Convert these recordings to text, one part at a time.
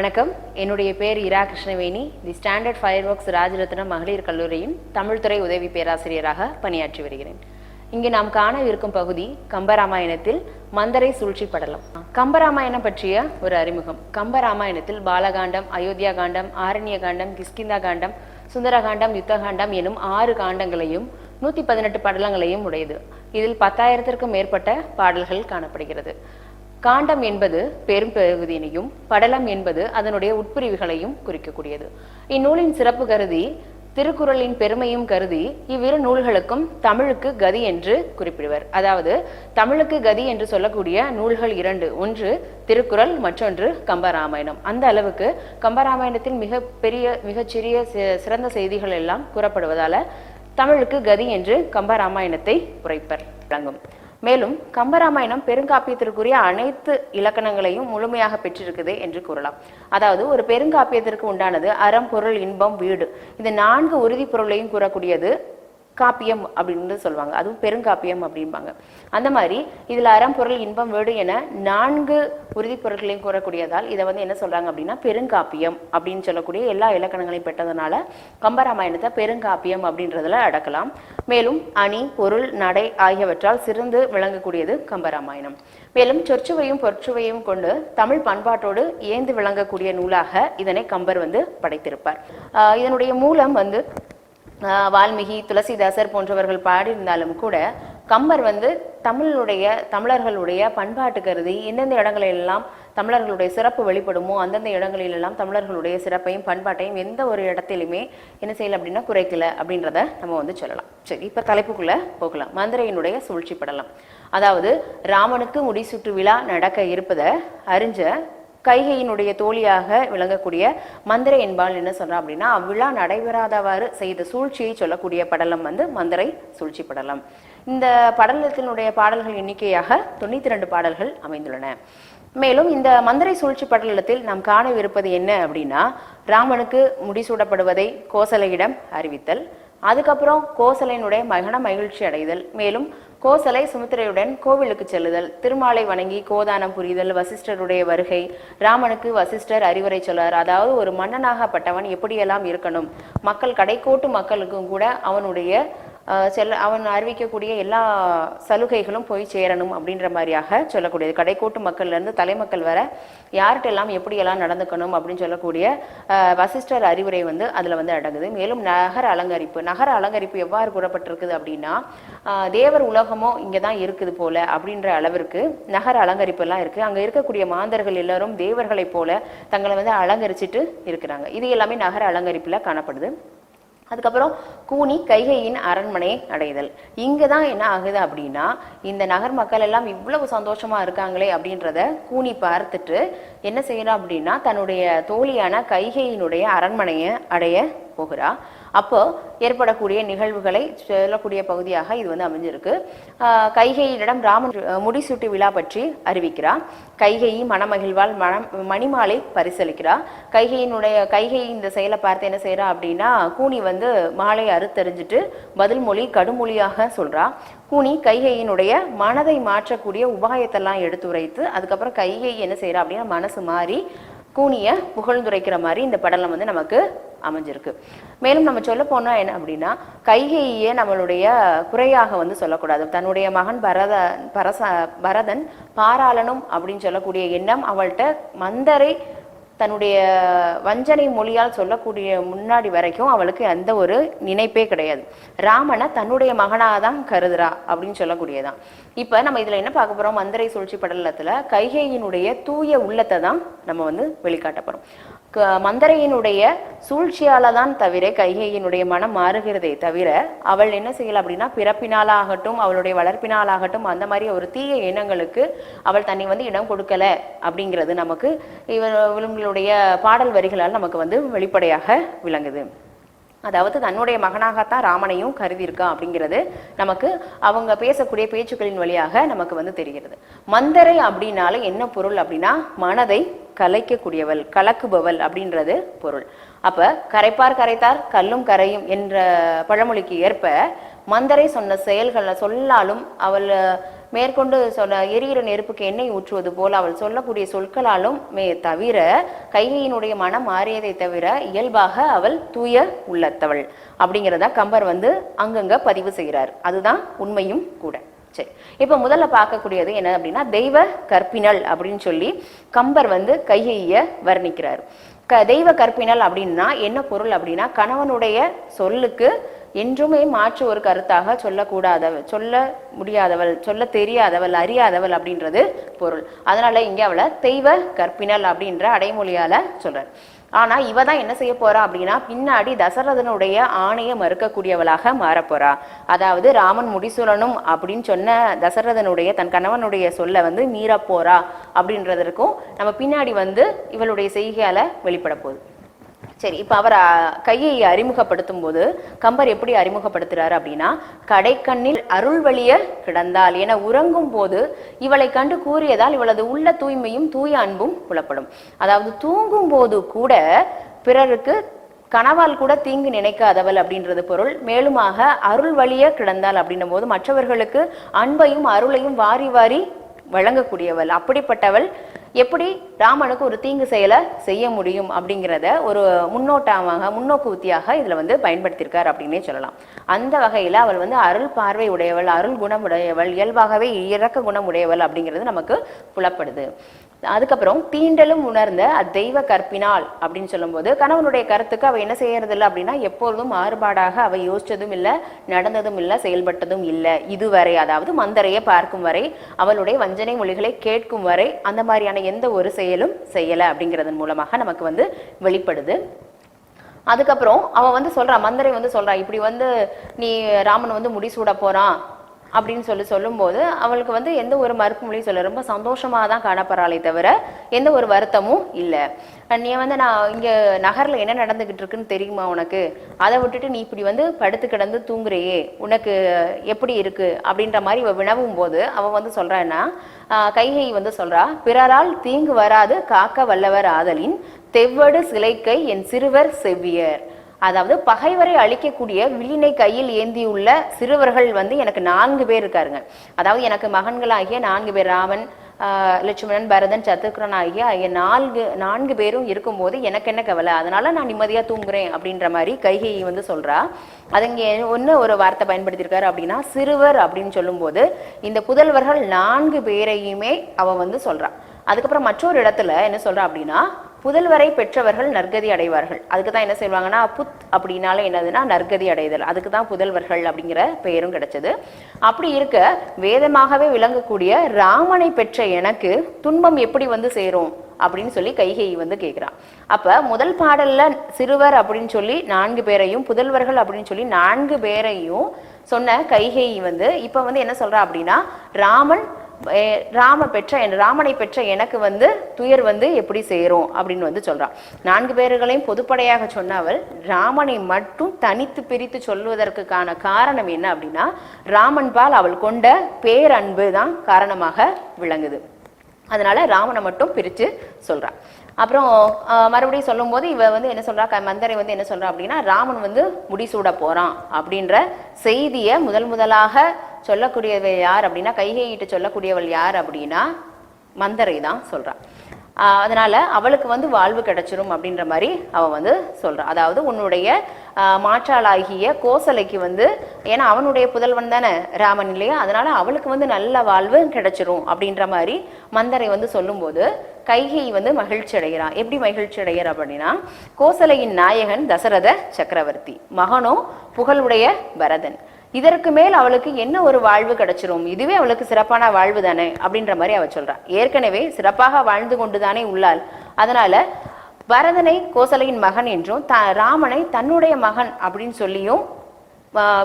வணக்கம். என்னுடைய பேர் Ira Krishnaveni. The standard fireworks works ராஜரத்னம் மகளிர் கல்லூரியின் தமிழ்துறை உதவி பேராசிரியராக பணியாற்றி வருகிறேன். இங்கு நாம் காணவிருக்கும் பகுதி கம்பராமாயணத்தில் மந்தரை சூழ்ச்சி படலம். கம்பராமாயணம் பற்றிய ஒரு அறிமுகம். கம்பராமாயணத்தில் பாலகாண்டம் அயோத்தியா காண்டம் ஆரண்ய காண்டம் கிஷ்கிந்தா காண்டம் சுந்தரகாண்டம் யுத்தகாண்டம் எனும் ஆறு காண்டங்களையும் நூத்தி பதினெட்டு படலங்களையும் உடையது. இதில் பத்தாயிரத்திற்கும் மேற்பட்ட பாடல்கள் காணப்படுகிறது. காண்டம் என்பது பெரும் பகுதியினையும் படலம் என்பது அதனுடைய உட்பிரிவுகளையும் குறிக்கக்கூடியது. இந்நூலின் சிறப்பு கருதி திருக்குறளின் பெருமையும் கருதி இவ்விரு நூல்களுக்கும் தமிழுக்கு கதி என்று குறிப்பிடுவர். அதாவது தமிழுக்கு கதி என்று சொல்லக்கூடிய நூல்கள் இரண்டு ஒன்று திருக்குறள் மற்றொன்று கம்பராமாயணம். அந்த அளவுக்கு கம்பராமாயணத்தில் மிக பெரிய மிகச்சிறிய சிறந்த செய்திகள் எல்லாம் கூறப்படுவதால தமிழுக்கு கதி என்று கம்பராமாயணத்தை உரைப்பர் வழங்கும். மேலும் கம்பராமாயணம் பெருங்காப்பியத்திற்குரிய அனைத்து இலக்கணங்களையும் முழுமையாக பெற்றிருக்குது என்று கூறலாம். அதாவது ஒரு பெருங்காப்பியத்திற்கு உண்டானது அறம் பொருள் இன்பம் வீடு. இந்த நான்கு உறுதிப் பொருளையும் கூறக்கூடியது காப்பியம் அப்படின்னு சொல்லுவாங்க. அதுவும் பெருங்காப்பியம் அப்படிம்பாங்க. அந்த மாதிரி இதுல அறம் பொருள் இன்பம் வீடு என நான்கு உறுதி பொருட்களையும் கூறக்கூடியதால் இதை வந்து என்ன சொல்றாங்க அப்படின்னா பெருங்காப்பியம் அப்படின்னு சொல்லக்கூடிய எல்லா இலக்கணங்களையும் பெற்றதுனால கம்பராமாயணத்தை பெருங்காப்பியம் அப்படின்றதுல அடக்கலாம். மேலும் அணி பொருள் நடை ஆகியவற்றால் சிறந்து விளங்கக்கூடியது கம்பராமாயணம். மேலும் சொற்சுவையும் பொற்சுவையும் கொண்டு தமிழ் பண்பாட்டோடு ஏந்து விளங்கக்கூடிய நூலாக இதனை கம்பர் வந்து படைத்திருப்பார். இதனுடைய மூலம் வந்து வால்மீகி துளசிதாசர் போன்றவர்கள் பாடியிருந்தாலும் கூட கம்பர் வந்து தமிழுடைய தமிழர்களுடைய பண்பாட்டு கருதி எந்தெந்த இடங்களிலெல்லாம் தமிழர்களுடைய சிறப்பு வெளிப்படுமோ அந்தந்த இடங்களிலெல்லாம் தமிழர்களுடைய சிறப்பையும் பண்பாட்டையும் எந்த ஒரு இடத்திலுமே என்ன செய்யல அப்படின்னா குறைக்கல அப்படின்றத நம்ம வந்து சொல்லலாம். சரி இப்போ தலைப்புக்குள்ளே போகலாம். மதுரையினுடைய சூழ்ச்சி படலாம். அதாவது ராமனுக்கு முடிசூட்டு விழா நடக்க இருப்பதை அறிஞ்ச கைகையினுடைய தோழியாக விளங்கக்கூடிய மந்திரை என்பாள் என்ன சொல்றா அப்படின்னா அவ்விழா நடைபெறாதவாறு செய்த சூழ்ச்சியை சொல்லக்கூடிய படலம் வந்து மந்திரை சூழ்ச்சி படலம். இந்த படலத்தினுடைய பாடல்கள் எண்ணிக்கையாக தொண்ணூத்தி ரெண்டு பாடல்கள் அமைந்துள்ளன. மேலும் இந்த மந்திரை சூழ்ச்சி படலத்தில் நாம் காணவிருப்பது என்ன அப்படின்னா ராமனுக்கு முடிசூடப்படுவதை கோசலையிடம் அறிவித்தல் அதுக்கப்புறம் கோசலையினுடைய மகன மகிழ்ச்சி அடைதல் மேலும் கோசலை சுமித்திரையுடன் கோவிலுக்கு செல்லுதல். திருமாலை வணங்கி கோதானம் புரிதல் வசிஷ்டருடைய வருகை. ராமனுக்கு வசிஷ்டர் அறிவுரை சொல்லார் அதாவது ஒரு மன்னனாகப்பட்டவன் எப்படியெல்லாம் இருக்கணும்? மக்கள் கடைக்கோட்டு மக்களுக்கும் கூட அவனுடைய செல்ல அவன் அறிவிக்கக்கூடிய எல்லா சலுகைகளும் போய் சேரணும் அப்படின்ற மாதிரியாக சொல்லக்கூடியது. கடைக்கோட்டு மக்கள்லேருந்து தலைமக்கள் வர யார்கிட்ட எல்லாம் எப்படியெல்லாம் நடந்துக்கணும் அப்படின்னு சொல்லக்கூடிய வசிஷ்டர் அறிவுரை வந்து அதில் வந்து அடங்குது. மேலும் நகர அலங்கரிப்பு. நகர அலங்கரிப்பு எவ்வாறு கூறப்பட்டிருக்குது அப்படின்னா தேவர் உலகமோ இங்கே தான் இருக்குது போல அப்படின்ற அளவிற்கு நகர அலங்கரிப்பெல்லாம் இருக்குது அங்கே இருக்கக்கூடிய மாந்தர்கள் எல்லாரும் தேவர்களைப் போல தங்களை வந்து அலங்கரிச்சிட்டு இருக்கிறாங்க. இது எல்லாமே நகர அலங்கரிப்பில் காணப்படுது. அதுக்கப்புறம் கூனி கைகையின் அரண்மனை அடைதல். இங்கே தான் என்ன ஆகுது அப்படின்னா இந்த நகர் மக்கள் எல்லாம் இவ்வளவு சந்தோஷமாக இருக்காங்களே அப்படின்றத கூனி பார்த்துட்டு என்ன செய்யணும் அப்படின்னா தன்னுடைய தோழியான கைகையினுடைய அரண்மனையை அடைய போகிறா. அப்போ ஏற்படக்கூடிய நிகழ்வுகளை சொல்லக்கூடிய பகுதியாக இது வந்து அமைஞ்சிருக்கு. கைகையினிடம் ராமன் முடிசூட்டு விழா பற்றி அறிவிக்கிறார். கைகையை மனமகிழ்வால் மணம் மணிமாலை பரிசளிக்கிறார். கைகையினுடைய கைகை இந்த செயலை பார்த்து என்ன செய்கிறா அப்படின்னா கூனி வந்து மாலை அறுத்தறிஞ்சிட்டு பதில் மொழி கடுமொழியாக சொல்றா கூனி கைகையினுடைய மனதை மாற்றக்கூடிய உபாயத்தெல்லாம் எடுத்துரைத்து அதுக்கப்புறம் கைகை என்ன செய்கிறா அப்படின்னா மனசு மாறி கூனிய புகழ்ந்துரைக்கிற மாதிரி இந்த படலம் வந்து நமக்கு அமைஞ்சிருக்கு. மேலும் நம்ம சொல்ல போனா என்ன அப்படின்னா கைகையே நம்மளுடைய குறையாக வந்து சொல்லக்கூடாது. தன்னுடைய மகன் பரத பரச பரதன் பாராளனும் அப்படின்னு சொல்லக்கூடிய எண்ணம் அவள்கிட்ட மந்தரை தன்னுடைய வஞ்சனை மொழியால் சொல்லக்கூடிய முன்னாடி வரைக்கும் அவளுக்கு எந்த ஒரு நினைப்பே கிடையாது. ராமனை தன்னுடைய மகனாக தான் கருதுறா அப்படின்னு சொல்லக்கூடியதான். இப்போ நம்ம இதில் என்ன பார்க்க போகிறோம் மந்திரை சூழ்ச்சி படலத்தில் கைகேயினுடைய தூய உள்ளத்தை தான் நம்ம வந்து வெளிக்காட்ட போகிறோம் மந்தரையினுடைய சூழ்ச்சியால தான் தவிர கைகையினுடைய மனம் மாறுகிறதே தவிர அவள் என்ன செய்யல அப்படின்னா பிறப்பினாலாகட்டும் அவளுடைய வளர்ப்பினாலாகட்டும் அந்த மாதிரி ஒரு தீய எண்ணங்களுக்கு அவள் தன்னை வந்து இடம் கொடுக்கல அப்படிங்கிறது நமக்கு இவர் இவங்களுடைய பாடல் வரிகளால் நமக்கு வந்து வெளிப்படையாக விளங்குது. அதாவது தன்னுடைய மகனாகத்தான் ராமனையும் கருதியிருக்கா அப்படிங்கிறது நமக்கு அவங்க பேசக்கூடிய பேச்சுக்களின் வழியாக நமக்கு வந்து தெரிகிறது. மந்தரை அப்படின்னால என்ன பொருள் அப்படின்னா மனதை கலைக்கக்கூடியவள் கலக்குபவள் அப்படின்றது பொருள். அப்போ கரைப்பார் கரைத்தார் கல்லும் கரையும் என்ற பழமொழிக்கு ஏற்ப மந்தரை சொன்ன செயல்களை சொல்லாலும் அவள் மேற்கொண்டு சொன்ன எரிகிற நெருப்புக்கு எண்ணெய் ஊற்றுவது போல் அவள் சொல்லக்கூடிய சொற்களாலும் மே தவிர கைகையினுடைய மனம் மாறியதை தவிர இயல்பாக அவள் தூய உள்ளத்தவள். அப்படிங்கிறத கம்பர் வந்து அங்கங்க பதிவு செய்கிறார் அதுதான் உண்மையும் கூட. சரி. இப்போ முதல்ல பார்க்கக்கூடியது என்ன அப்படின்னா தெய்வ கற்பினல் அப்படின்னு சொல்லி கம்பர் வந்து கையைய வர்ணிக்கிறார். க தெய்வ கற்பினல் அப்படின்னா என்ன பொருள் அப்படின்னா கணவனுடைய சொல்லுக்கு என்றுமே மாற்று ஒரு கருத்தாக சொல்லக்கூடாதவள் சொல்ல முடியாதவள் சொல்ல தெரியாதவள் அறியாதவள் அப்படின்றது பொருள். அதனால இங்கே அவளை தெய்வ கற்பினல் அப்படின்ற அடைமொழியால சொல்றார். ஆனா இவ தான் என்ன செய்ய போறா அப்படின்னா பின்னாடி தசரதனுடைய ஆணையை மறுக்கக்கூடியவளாக மாறப்போறா அதாவது ராமன் முடிசூழணும் அப்படின்னு சொன்ன தசரதனுடைய தன் கணவனுடைய சொல்ல வந்து மீறப்போறா அப்படின்றதற்கும் நம்ம பின்னாடி வந்து இவளுடைய செய்கையால வெளிப்பட போகுது. சரி இப்போ அவர் கையை அறிமுகப்படுத்தும் போது கம்பர் எப்படி அறிமுகப்படுத்துறாரு அப்படின்னா கடைக்கண்ணில் அருள் வழிய கிடந்தால் என உறங்கும் போது இவளை கண்டு கூறியதால் இவளது உள்ள தூய்மையும் தூய அன்பும் புலப்படும். அதாவது தூங்கும் போது கூட பிறருக்கு கனவால் கூட தீங்கு நினைக்காதவள் அப்படின்றது பொருள். மேலுமாக அருள் வழிய கிடந்தால் அப்படின்னும் போது மற்றவர்களுக்கு அன்பையும் அருளையும் வாரி வாரி வழங்கக்கூடியவள். அப்படிப்பட்டவள் எப்படி ராமனுக்கு ஒரு தீங்கு செயலை செய்ய முடியும் அப்படிங்கிறத ஒரு முன்னோட்டமாக முன்னோக்கு உத்தியாக இதில் வந்து பயன்படுத்தியிருக்கார் அப்படின்னே சொல்லலாம். அந்த வகையில் அவள் வந்து அருள் பார்வை உடையவள் அருள் குணம் உடையவள் இயல்பாகவே இறக்க குணம் உடையவள் அப்படிங்கிறது நமக்கு புலப்படுது. அதுக்கப்புறம் தீண்டலும் உணர்ந்த அத்தெய்வ கற்பினால் அப்படின்னு சொல்லும்போது கணவனுடைய கருத்துக்கு அவ என்ன செய்யறது இல்லை அப்படின்னா எப்பொழுதும் மாறுபாடாக அவ யோசிச்சதும் இல்லை நடந்ததும் இல்லை செயல்பட்டதும் இல்லை. இதுவரை அதாவது மந்தரையை பார்க்கும் வரை அவளுடைய வஞ்சனை மொழிகளை கேட்கும் வரை அந்த மாதிரியான எந்த ஒரு செயலும் செய்யலை அப்படிங்கிறதன் மூலமாக நமக்கு வந்து வெளிப்படுது. அதுக்கப்புறம் அவ வந்து சொல்றா மந்தரை வந்து சொல்றா இப்படி வந்து நீ ராமன் வந்து முடிசூட போறான் அப்படின்னு சொல்லி சொல்லும்போது அவளுக்கு வந்து எந்த ஒரு மறுப்பு மொழியும் சொல்ல ரொம்ப சந்தோஷமாக தான் காணப்படுறாளே தவிர எந்த ஒரு வருத்தமும் இல்லை. நீ வந்து நான் இங்கே நகரில் என்ன நடந்துக்கிட்டு இருக்குன்னு தெரியுமா உனக்கு? அதை விட்டுட்டு நீ இப்படி வந்து படுத்து கிடந்து தூங்குறையே உனக்கு எப்படி இருக்கு? அப்படின்ற மாதிரி இவ வினவும் போது அவன் வந்து சொல்கிறான்னா கைகை வந்து சொல்கிறா பிறரால் தீங்கு வராது காக்க வல்லவர் ஆதலின் தெவ்வடு சிலைக்கை என் சிறுவர் செவ்வியர். அதாவது பகைவரை அழிக்கக்கூடிய வில்லினை கையில் ஏந்தியுள்ள சிறுவர்கள் வந்து எனக்கு நான்கு பேர் இருக்காருங்க. அதாவது எனக்கு மகன்களாகிய நான்கு பேர் ராமன் லட்சுமணன் பரதன் சத்துருக்கன் ஆகிய ஆகிய நான்கு நான்கு பேரும் இருக்கும்போது எனக்கு என்ன கவலை? அதனால நான் நிம்மதியாக தூங்குறேன் அப்படின்ற மாதிரி கைகை வந்து சொல்றா. அதுங்க ஒன்று ஒரு வார்த்தை பயன்படுத்தியிருக்காரு அப்படின்னா சிறுவர் அப்படின்னு சொல்லும்போது இந்த புதல்வர்கள் நான்கு பேரையுமே அவ வந்து சொல்றா. அதுக்கப்புறம் மற்றொரு இடத்துல என்ன சொல்றா அப்படின்னா புதல்வரை பெற்றவர்கள் நற்கதி அடைவார்கள். அதுக்கு தான் என்ன செய்வாங்கன்னா புத் அப்படின்னால என்னதுன்னா நற்கதி அடைதல். அதுக்கு தான் புதல்வர்கள் அப்படிங்கிற பெயரும் கிடைச்சது. அப்படி இருக்க வேதமாகவே விளங்கக்கூடிய ராமனை பெற்ற எனக்கு துன்பம் எப்படி வந்து சேரும் அப்படின்னு சொல்லி கைகை வந்து கேட்குறான். அப்போ முதல் பாடலில் சிறுவர் அப்படின்னு சொல்லி நான்கு பேரையும் புதல்வர்கள் அப்படின்னு சொல்லி நான்கு பேரையும் சொன்ன கைகை வந்து இப்போ வந்து என்ன சொல்கிறா அப்படின்னா ராமன் ராம பெற்ற என் ராமனை பெற்ற எனக்கு வந்து துயர் வந்து எப்படி சேரும் அப்படின்னு வந்து சொல்கிறான் நான்கு பேர்களையும் பொதுப்படையாக சொன்னவள் ராமனை மட்டும் தனித்து பிரித்து சொல்வதற்கான காரணம் என்ன அப்படின்னா ராமன் பால் அவள் கொண்ட பேரன்பு தான் காரணமாக விளங்குது. அதனால ராமனை மட்டும் பிரித்து சொல்கிறான் அப்புறம் மறுபடியும் சொல்லும்போது இவ வந்து என்ன சொல்கிறா க- மந்தரை வந்து என்ன சொல்கிறா அப்படின்னா ராமன் வந்து முடிசூட போகிறான் அப்படின்ற செய்தியை முதல் முதலாக சொல்லக்கூடியவள் யார் அப்படின்னா கைகையிட்டு சொல்லக்கூடியவள் யார் அப்படின்னா மந்தரை தான் சொல்கிறான் அதனால் அவளுக்கு வந்து வாழ்வு கிடைச்சிரும் அப்படின்ற மாதிரி அவள் வந்து சொல்கிறான் அதாவது உன்னுடைய மாற்றாளாகிய கோசலைக்கு வந்து ஏன்னா அவனுடைய புதல்வன் தானே ராமன் இல்லையா? அதனால் அவளுக்கு வந்து நல்ல வாழ்வு கிடைச்சிரும் அப்படின்ற மாதிரி மந்தரை வந்து சொல்லும்போது கைகை வந்து மகிழ்ச்சி அடைகிறான் எப்படி மகிழ்ச்சி அடைகிறார் அப்படின்னா கோசலையின் நாயகன் தசரத சக்கரவர்த்தி மகனோ புகழுடைய பரதன். இதற்கு மேல் அவளுக்கு என்ன ஒரு வாழ்வு கிடைச்சிரும்? இதுவே அவளுக்கு சிறப்பான வாழ்வு தானே? அப்படின்ற மாதிரி அவ சொல்றா. ஏற்கனவே சிறப்பாக வாழ்ந்து கொண்டுதானே உள்ளாள். அதனால பரதனை கோசலையின் மகன் என்றும் த ராமனை தன்னுடைய மகன் அப்படின்னு சொல்லியும்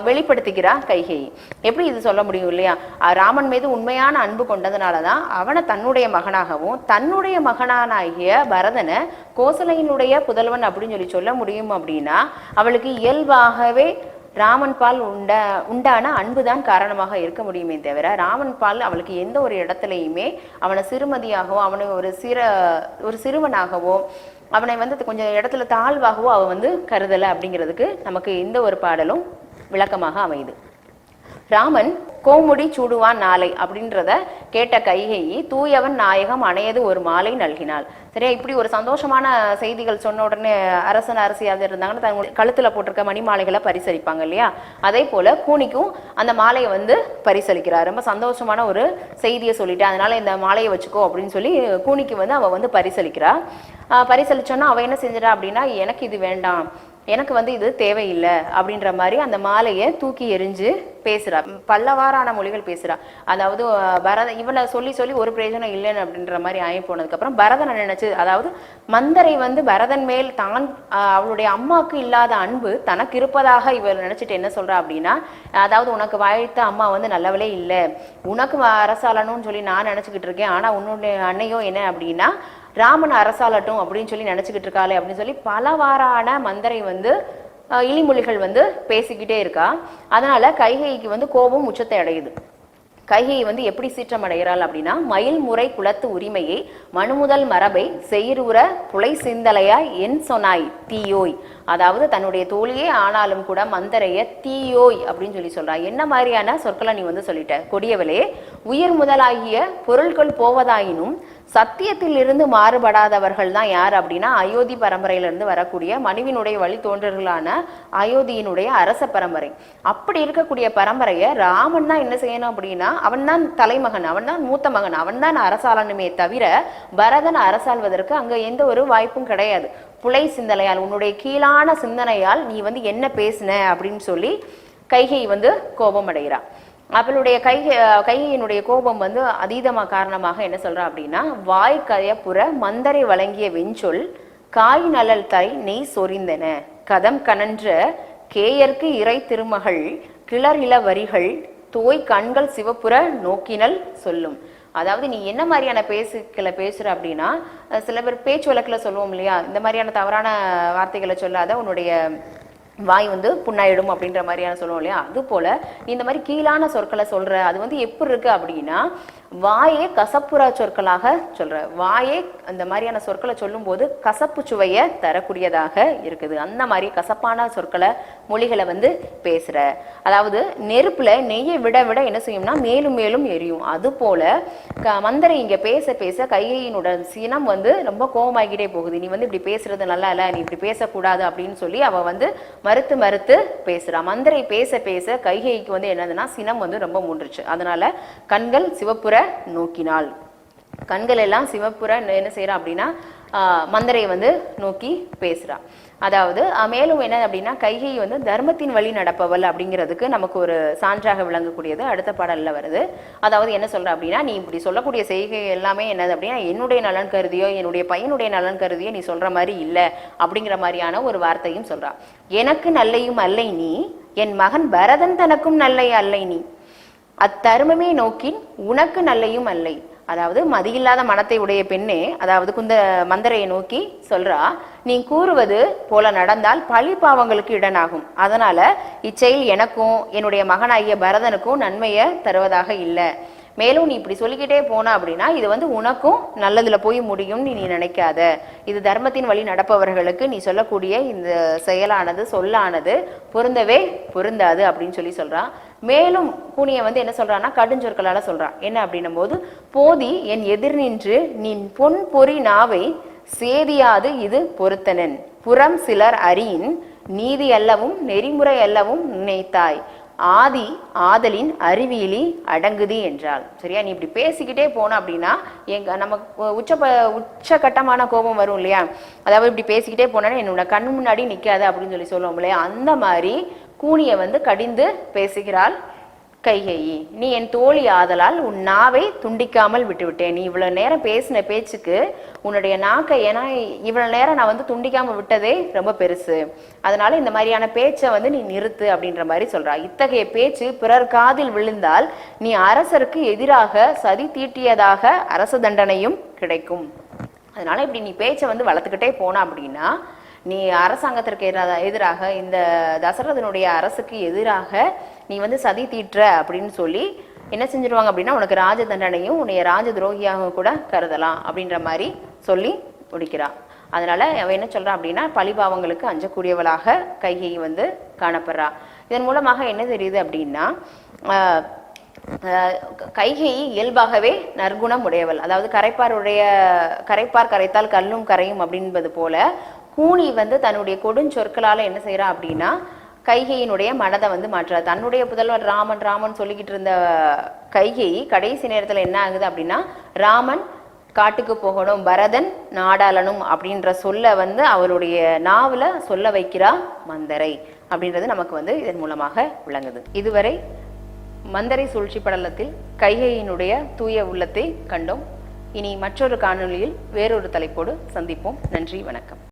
வெளிப்படுத்துகிறா கைகை எப்படி இது சொல்ல முடியும் இல்லையா? ராமன் மீது உண்மையான அன்பு கொண்டதுனால தான் அவனை தன்னுடைய மகனாகவும் தன்னுடைய மகனானாகிய பரதனை கோசலையினுடைய புதல்வன் அப்படின்னு சொல்லி சொல்ல முடியும் அப்படின்னா அவளுக்கு இயல்பாகவே ராமன் பால் உண்ட உண்டான அன்புதான் காரணமாக இருக்க முடியுமே தவிர ராமன் பால் அவளுக்கு எந்த ஒரு இடத்துலையுமே அவனை சிறுமதியாகவோ அவனை ஒரு சிற ஒரு சிறுவனாகவோ அவனை வந்து கொஞ்சம் இடத்துல தாழ்வாகவோ அவ வந்து கருதலை அப்படிங்கிறதுக்கு நமக்கு எந்த ஒரு பாடலும் விளக்கமாக அமையுது. ராமன் கோமுடி சூடுவான் நாளை அப்படின்றத கேட்ட கைகையை தூயவன் நாயகம் அணையது ஒரு மாலை நல்கினாள். சரியா இப்படி ஒரு சந்தோஷமான செய்திகள் சொன்ன உடனே அரசன் அரசியாக இருந்தாங்கன்னா தன் கழுத்துல போட்டிருக்க மணி மாலைகளை பரிசளிப்பாங்க இல்லையா? அதே போல கூனிக்கும் அந்த மாலையை வந்து பரிசளிக்கிறார். ரொம்ப சந்தோஷமான ஒரு செய்தியை சொல்லிட்டு அதனால இந்த மாலையை வச்சுக்கோ அப்படின்னு சொல்லி கூனிக்கு வந்து அவள் வந்து பரிசளிக்கிறா. பரிசளிச்சோன்னா அவள் என்ன செஞ்சிடா அப்படின்னா எனக்கு இது வேண்டாம். எனக்கு வந்து இது தேவையில்லை அப்படின்ற மாதிரி அந்த மாலையை தூக்கி எரிஞ்சு பேசுறா. பல்லவாறான மொழிகள் பேசுறா. அதாவது பரத இவளை சொல்லி சொல்லி ஒரு பிரயோஜனம் இல்லைன்னு அப்படின்ற மாதிரி ஆகி போனதுக்கு அப்புறம் பரதனை நினைச்சு அதாவது மந்தரை வந்து பரதன் மேல் தான் அவளுடைய அம்மாவுக்கு இல்லாத அன்பு தனக்கு இருப்பதாக இவள் நினைச்சிட்டு என்ன சொல்றா அப்படின்னா அதாவது உனக்கு வாழ்த்த அம்மா வந்து நல்லவளே இல்லை. உனக்கு அரசாளணும்னு சொல்லி நான் நினைச்சுக்கிட்டு இருக்கேன். ஆனா உன்னுடைய அன்னையோ என்ன அப்படின்னா ராமன் அரசாலட்டும் அப்படின்னு சொல்லி நினச்சிக்கிட்டு இருக்காளே அப்படின்னு சொல்லி பலவாறான மந்தரை வந்து இலிமொழிகள் வந்து பேசிக்கிட்டே இருக்கா. அதனால கைகைக்கு வந்து கோபம் உச்சத்தை அடையுது. கைகை வந்து எப்படி சீற்றம் அடைகிறாள் அப்படின்னா மயில் முறை குலத்து உரிமையை மனுமுதல் மரபை செயிருற புலை சிந்தலையாய் என் சொன்னாய் தீயோய். அதாவது தன்னுடைய தோழியே ஆனாலும் கூட மந்தரைய தீயோய் அப்படின்னு சொல்லி சொல்றா. என்ன மாதிரியான சொற்களை நீ வந்து சொல்லிட்ட? கொடியவளே உயிர் முதலாகிய பொருட்கள் போவதாயினும் சத்தியத்தில் இருந்து மாறுபடாதவர்கள் தான் யார் அப்படின்னா அயோத்தி பரம்பரையிலிருந்து வரக்கூடிய மனுவினுடைய வழித்தோன்றர்களான அயோத்தியினுடைய அரச பரம்பரை. அப்படி இருக்கக்கூடிய பரம்பரையை ராமன் தான் என்ன செய்யணும் அப்படின்னா அவன் தான் தலைமகன் அவன் தான் மூத்த மகன் அவன் தான் அரசாளனுமே தவிர பரதன் அரசாள்வதற்கு அங்க எந்த ஒரு வாய்ப்பும் கிடையாது. புலை சிந்தனையால் உன்னுடைய கீழான சிந்தனையால் நீ வந்து என்ன பேசின அப்படின்னு சொல்லி கைகை வந்து கோபம் அடைகிறான் அவளுடைய கை கையினுடைய கோபம் வந்து அதீதமாக காரணமாக என்ன சொல்றா அப்படின்னா வாய் கயப்புற மந்தரை வழங்கிய வெஞ்சொல் காய் நலல் தை நெய் சொரிந்தன. கதம் கனன்ற கேயர்க்கு இறை திருமகள் கிளர் இள வரிகள் தோய் கண்கள் சிவப்புற நோக்கினல் சொல்லும். அதாவது நீ என்ன மாதிரியான பேசுக்களை பேசுற அப்படின்னா சில பேர் பேச்சு வழக்கில் சொல்லுவோம் இல்லையா? இந்த மாதிரியான தவறான வார்த்தைகளை சொல்லாத உன்னுடைய வாய் வந்து புண்ணாயிடும் அப்படின்ற மாதிரியான சொல்லுவோம் இல்லையா? அது போல நீ இந்த மாதிரி கீழான சொற்களை சொல்ற அது வந்து எப்படி இருக்கு அப்படின்னா வாயே கசப்புற சொற்களாக சொல்ற வாயே அந்த மாதிரியான சொற்களை சொல்லும்போது கசப்பு சுவையை தரக்கூடியதாக இருக்குது. அந்த மாதிரி கசப்பான சொற்களை மொழிகளை வந்து பேசுற. அதாவது நெருப்புல நெய்யை விட விட என்ன செய்யும்னா மேலும் மேலும் எரியும். அது போல க- மந்தரை இங்க பேச பேச கைகையினோட சினம் வந்து ரொம்ப கோபமாகிட்டே போகுது. நீ வந்து இப்படி பேசுறது நல்லா இல்ல நீ இப்படி பேசக்கூடாது அப்படின்னு சொல்லி அவ வந்து மறுத்து மறுத்து பேசுகிறான் மந்திரை பேச பேச கைகைக்கு வந்து என்னதுன்னா சினம் வந்து ரொம்ப மூன்றுச்சு. அதனால கண்கள் சிவப்புற நோக்கினாள். கண்கள் எல்லாம் சிவப்புற என்ன செய்கிறான் அப்படின்னா ஆஹ், மந்தரையை வந்து நோக்கி பேசுறா. அதாவது மேலும் என்ன அப்படின்னா கைகை வந்து தர்மத்தின் வழி நடப்பவள் அப்படிங்கிறதுக்கு நமக்கு ஒரு சான்றாக விளங்கக்கூடியது. அடுத்த பாடலில் வருது. அதாவது என்ன சொல்ற அப்படின்னா நீ இப்படி சொல்லக்கூடிய செய்கை எல்லாமே என்னது அப்படின்னா என்னுடைய நலன் கருதியோ என்னுடைய பையனுடைய நலன் கருதியோ நீ சொல்ற மாதிரி இல்லை அப்படிங்கிற மாதிரியான ஒரு வார்த்தையும் சொல்றா. எனக்கு நல்லையும் அல்லை நீ என் மகன் பரதன் தனக்கும் நல்லை அல்லை நீ. அத்தருமமே நோக்கின் உனக்கு நல்லையும் அல்லை. அதாவது மதியில்லாத மனத்தை உடைய பெண்ணே அதாவது குந்த மந்தரையை நோக்கி சொல்றா நீ கூறுவது போல நடந்தால் பழி பாவங்களுக்கு இடனாகும். அதனால இச்செயல் எனக்கும் என்னுடைய மகனாகிய பரதனுக்கும் நன்மையை தருவதாக இல்லை. மேலும் நீ இப்படி சொல்லிக்கிட்டே போன அப்படின்னா இது வந்து உனக்கும் நல்லதுல போய் முடியும்னு நீ நினைக்காத. இது தர்மத்தின் வழி நடப்பவர்களுக்கு நீ சொல்லக்கூடிய இந்த செயலானது சொல்லானது பொருந்தவே பொருந்தாது அப்படின்னு சொல்லி சொல்றான் மேலும் கூனியை வந்து என்ன சொல்றான்னா கடுஞ்சொற்களால் சொல்றான். என்ன அப்படின்னும் போது போதி என் எதிர் நின்று நின் பொன் பொறி நாவை சேதியாது இது பொருத்தனன். புறம் சிலர் அறியின் நீதி அல்லவும் நெறிமுறை அல்லவும் நினைத்தாய். ஆதி ஆதலின் அறிவியலி அடங்குதி என்றால் சரியா? நீ இப்படி பேசிக்கிட்டே போன அப்படின்னா எங்க நமக்கு உச்ச உச்சகட்டமான கோபம் வரும் இல்லையா? அதாவது இப்படி பேசிக்கிட்டே போனேன்னா என்னோட கண் முன்னாடி நிற்காது அப்படின்னு சொல்லி சொல்லுவோம் இல்லையா? அந்த மாதிரி கூனியை வந்து கடிந்து பேசுகிறாள் கைகேயி நீ என் தோழி ஆதலால் உன் நாவை துண்டிக்காமல் விட்டுவிட்டேன். நீ இவ்வளவு நேரம் பேசின பேச்சுக்கு உன்னுடைய நாக்கை ஏன்னா இவ்வளவு நேரம் நான் வந்து துண்டிக்காம விட்டதே ரொம்ப பெருசு. அதனால இந்த மாதிரியான பேச்சை வந்து நீ நிறுத்து அப்படின்ற மாதிரி சொல்றா. இத்தகைய பேச்சு பிறர் காதில் விழுந்தால் நீ அரசருக்கு எதிராக சதி தீட்டியதாக அரச தண்டனையும் கிடைக்கும். அதனால இப்படி நீ பேச்சை வந்து வளர்த்துக்கிட்டே போனா அப்படின்னா நீ அரசாங்கத்திற்கு எதிராக எதிராக இந்த தசரதனுடைய அரசுக்கு எதிராக நீ வந்து சதி தீட்டுற அப்படின்னு சொல்லி என்ன செஞ்சிருவாங்க அப்படின்னா உனக்கு ராஜ தண்டனையும் உன்னைய ராஜ துரோகியாக கூட கருதலாம் அப்படின்ற மாதிரி சொல்லி முடிக்கிறா. அதனால அவன் என்ன சொல்றான் அப்படின்னா பழிபாவங்களுக்கு அஞ்சக்கூடியவளாக கைகை வந்து காணப்படுறா. இதன் மூலமாக என்ன தெரியுது அப்படின்னா கைகை இயல்பாகவே நற்குணம் உடையவள். அதாவது கரைப்பாருடைய கரைப்பார் கரைத்தால் கல்லும் கரையும் அப்படின்பது போல கூனி வந்து தன்னுடைய கொடுஞ்சொற்களால் என்ன செய்கிறா அப்படின்னா கைகையினுடைய மனதை வந்து மாற்றுறா. தன்னுடைய புதல்வர் ராமன் ராமன் சொல்லிக்கிட்டு இருந்த கைகை கடைசி நேரத்தில் என்ன ஆகுது அப்படின்னா ராமன் காட்டுக்கு போகணும் பரதன் நாடாளனும் அப்படின்ற சொல்ல வந்து அவருடைய நாவில் சொல்ல வைக்கிறா மந்தரை அப்படின்றது நமக்கு வந்து இதன் மூலமாக விளங்குது. இதுவரை மந்தரை சூழ்ச்சி படலத்தில் கைகையினுடைய தூய உள்ளத்தை கண்டோம். இனி மற்றொரு காணொளியில் வேறொரு தலைப்போடு சந்திப்போம். நன்றி வணக்கம்.